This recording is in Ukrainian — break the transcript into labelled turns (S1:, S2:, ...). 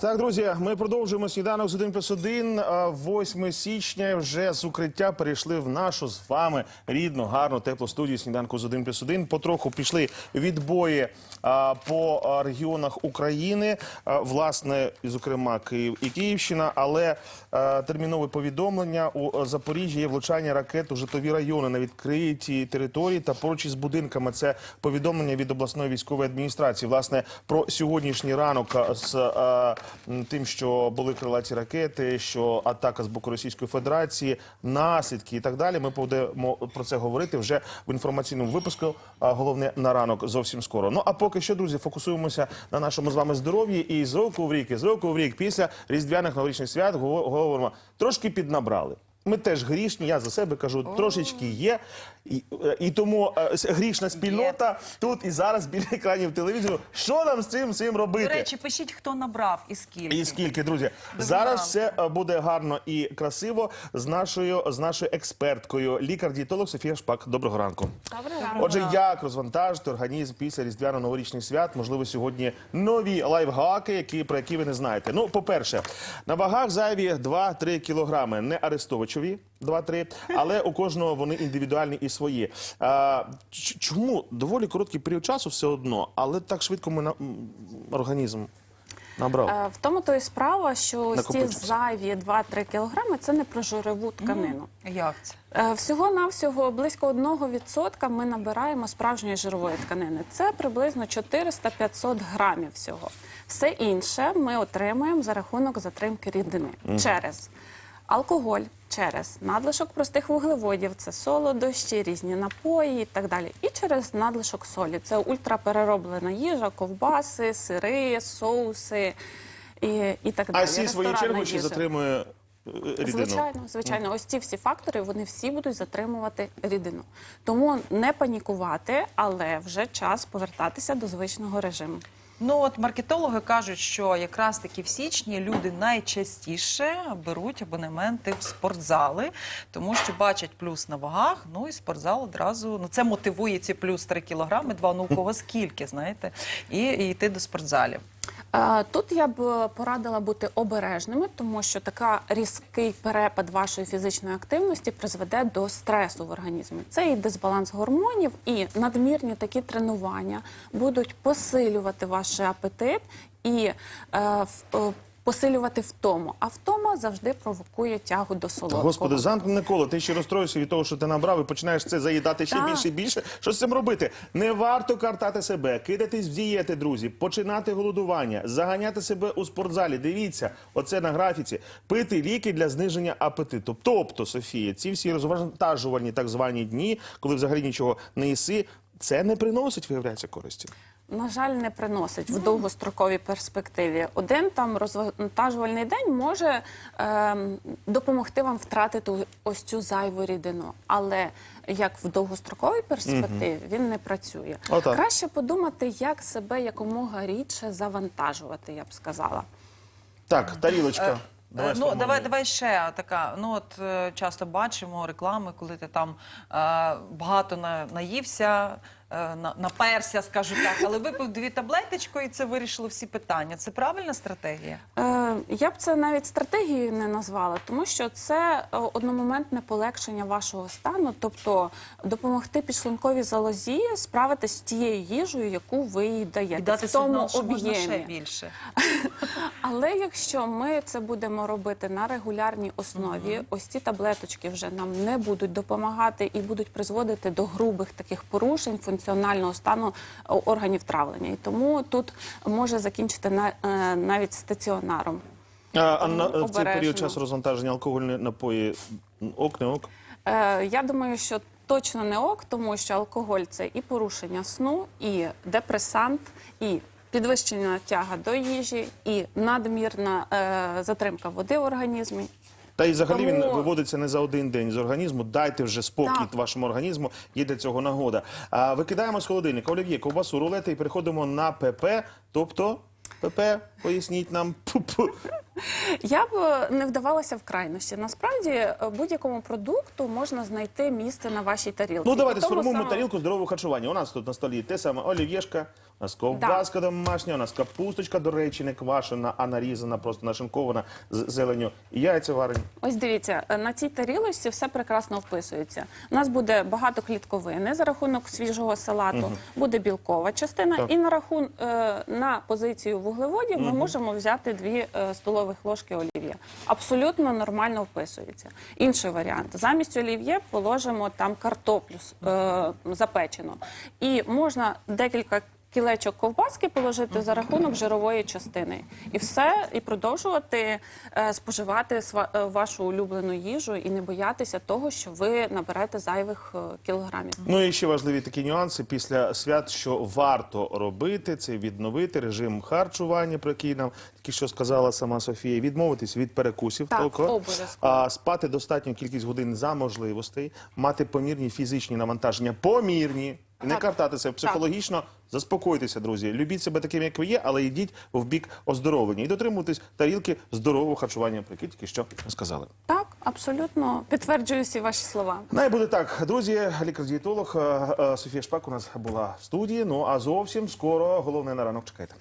S1: Так, друзі, ми продовжуємо сніданок з 1 плюс 1. А, 8 січня вже з укриття перейшли в нашу з вами рідну, гарну, теплу студію сніданку з 1 плюс 1. Потроху пішли відбої а, по регіонах України, а, власне, зокрема, Київ і Київщина. Але а, термінове повідомлення у Запоріжжі є влучання ракет у житлові райони на відкритій території та поруч із будинками. Це повідомлення від обласної військової адміністрації. Власне, про сьогоднішній ранок з а, тим, що були крилаті ракети, що атака з боку Російської Федерації, наслідки і так далі. Ми будемо про це говорити вже в інформаційному випуску. Головне на ранок зовсім скоро. Ну а поки що, друзі, фокусуємося на нашому з вами здоров'ї і з року в рік, і з року в рік після різдвяних новорічних свят го- говоримо трошки піднабрали. Ми теж грішні, я за себе кажу, трошечки є. І, і тому е, с- грішна спільнота тут і зараз біля екранів телевізору. Що нам з цим всім робити?
S2: До речі, пишіть, хто набрав і скільки.
S1: І скільки, друзі, зараз все е, буде гарно і красиво з нашою з нашою експерткою, лікар-дієтолог Софія Шпак. Доброго ранку.
S3: Доброго ранку.
S1: Отже, як розвантажити організм після різдвяно-новорічних свят? Можливо, сьогодні нові лайфхаки, які про які ви не знаєте. Ну, по-перше, на вагах зайві 2-3 кілограми, не арестовичові 2-3, але у кожного вони індивідуальні і свої. А, чому доволі короткий період часу все одно, але так швидко ми на організм набрав.
S3: Е, В тому то і справа, що ці зайві 2-3 кілограми це не про жирову тканину.
S2: Як це?
S3: Е, Всього-навсього близько 1% ми набираємо справжньої жирової тканини. Це приблизно 400-500 грамів всього. Все інше ми отримуємо за рахунок затримки рідини через алкоголь, через надлишок простих вуглеводів, це солодощі, різні напої і так далі. І через надлишок солі. Це ультраперероблена їжа, ковбаси, сири, соуси і, і так далі.
S1: А сі в свою
S3: Ресторанна
S1: чергу ще
S3: їжа.
S1: затримує рідину.
S3: Звичайно, звичайно, ось ці всі фактори вони всі будуть затримувати рідину. Тому не панікувати, але вже час повертатися до звичного режиму.
S2: Ну от маркетологи кажуть, що якраз таки в січні люди найчастіше беруть абонементи в спортзали, тому що бачать плюс на вагах. Ну і спортзал одразу ну це мотивує ці плюс 3 кілограми. Два ну у кого скільки, знаєте, і, і йти до спортзалів.
S3: Тут я б порадила бути обережними, тому що така різкий перепад вашої фізичної активності призведе до стресу в організмі. Це і дисбаланс гормонів, і надмірні такі тренування будуть посилювати ваш апетит і е, е, посилювати втому. А втома завжди провокує тягу до солодкого.
S1: Господи, замкнене коло. Ти ще розстроїшся від того, що ти набрав, і починаєш це заїдати ще
S3: Так.
S1: більше і більше. Що з цим робити? Не варто картати себе, кидатись в дієти, друзі, починати голодування, заганяти себе у спортзалі. Дивіться, оце на графіці. Пити ліки для зниження апетиту. Тобто, Софія, ці всі розвантажувальні так звані дні, коли взагалі нічого не їси, це не приносить, виявляється, користі.
S3: На жаль, не приносить в довгостроковій перспективі. Один там розвантажувальний день може ем, допомогти вам втратити ось цю зайву рідину, але як в довгостроковій перспективі він не працює.
S1: Отак.
S3: Краще подумати, як себе якомога рідше завантажувати, я б сказала.
S1: Так, тарілочка.
S2: Давай, ну, давай, давай ще така. Ну от е, часто бачимо реклами, коли ти там е, багато на, наївся, е, на, наперся, скажу так, але випив дві таблеточки, і це вирішило всі питання. Це правильна стратегія?
S3: Я б це навіть стратегією не назвала, тому що це е, одномоментне полегшення вашого стану, тобто допомогти підшлунковій залозі справитись з тією їжею, яку ви їй даєте
S2: І дати
S3: в тому
S2: можна ще більше.
S3: Але якщо ми це будемо робити на регулярній основі, ось ці таблеточки вже нам не будуть допомагати і будуть призводити до грубих таких порушень функціонального стану е, органів травлення. І тому тут може закінчити е, навіть стаціонаром.
S1: А, на в цей період часу розвантаження алкогольні напої ок, не ок?
S3: Е, я думаю, що точно не ок, тому що алкоголь це і порушення сну, і депресант, і підвищена тяга до їжі, і надмірна е, затримка води в організмі.
S1: Та і взагалі він
S3: Тому-
S1: виводиться не за один день з організму. Дайте вже спокій
S3: Так.
S1: вашому організму. Є для цього нагода. А викидаємо з холодильника олів'є, ковбасу, рулети і переходимо на ПП, тобто ПП, поясніть нам. Пу-пу.
S3: Я б е, не вдавалася в крайності. Насправді е, будь-якому продукту можна знайти місце на вашій тарілці.
S1: Ну давайте
S3: тому
S1: сформуємо
S3: саме-
S1: тарілку здорового харчування. У нас тут на столі те саме олів'єшка, у нас ковбаска домашня, у нас капусточка, до речі, не квашена, а нарізана, просто нашинкована з зеленю. І яйця варені.
S3: Ось дивіться, е, на цій тарілочці все прекрасно вписується. У нас буде багато клітковини за рахунок свіжого салату, буде білкова частина,
S1: Так.
S3: і на рахун е, на позицію вуглеводів ми можемо взяти дві е, столових ложки олів'є. Абсолютно нормально вписується. Інший варіант: замість олів'є положимо там картоплю е, запечену, і можна декілька. Кілечок ковбаски положити за рахунок жирової частини, і все, і продовжувати е, споживати сва- е, вашу улюблену їжу і не боятися того, що ви наберете зайвих е, кілограмів.
S1: Ну і ще важливі такі нюанси після свят, що варто робити, це відновити режим харчування, про який нам тільки що сказала сама Софія, відмовитись від перекусів,
S3: Так, обов'язково.
S1: а спати достатню кількість годин за можливостей, мати помірні фізичні навантаження, помірні. Не
S3: Так.
S1: картатися психологічно, заспокойтеся, друзі. Любіть себе таким, як ви є, але йдіть в бік оздоровлення і дотримуйтесь тарілки здорового харчування, про які тільки що сказали.
S3: Так, абсолютно підтверджую всі ваші слова.
S1: Най буде так, друзі. Лікар-дієтолог е, е, Софія Шпак у нас була в студії. Ну а зовсім скоро головне на ранок чекайте.